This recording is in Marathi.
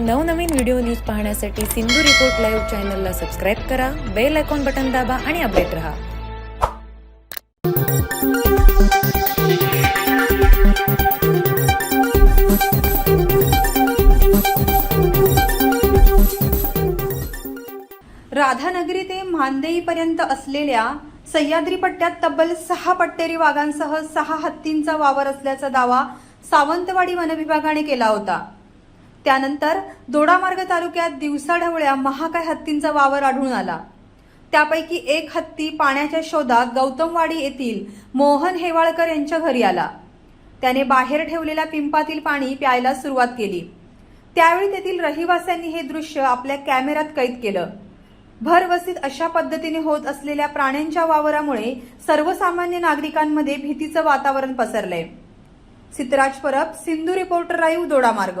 नवनवीन व्हिडिओ न्यूज पाहण्यासाठी सिंधू रिपोर्ट लाईव्ह चॅनलला सबस्क्राईब करा बेल आयकॉन बटन दाबा आणि अपडेट रहा. राधानगरी ते मानदेईपर्यंत असलेल्या सह्याद्री पट्ट्यात तब्बल सहा पट्टेरी वाघांसह सहा हत्तींचा वावर असल्याचा दावा सावंतवाडी वनविभागाने केला होता. त्यानंतर दोडामार्ग तालुक्यात दिवसाढवळ्या महाकाय हत्तींचा वावर आढळून आला. त्यापैकी एक हत्ती पाण्याच्या शोधात गौतमवाडी येथील मोहन हेवाळकर यांच्या घरी आला. त्याने बाहेर ठेवलेल्या पिंपातील पाणी प्यायला सुरुवात केली. त्यावेळी तेथील रहिवाशांनी हे दृश्य आपल्या कॅमेऱ्यात कैद केलं. भरवसीत अशा पद्धतीने होत असलेल्या प्राण्यांच्या वावरामुळे सर्वसामान्य नागरिकांमध्ये भीतीचं वातावरण पसरलंय. सिद्धराज परब सिंधू रिपोर्टर राईव दोडामार्ग.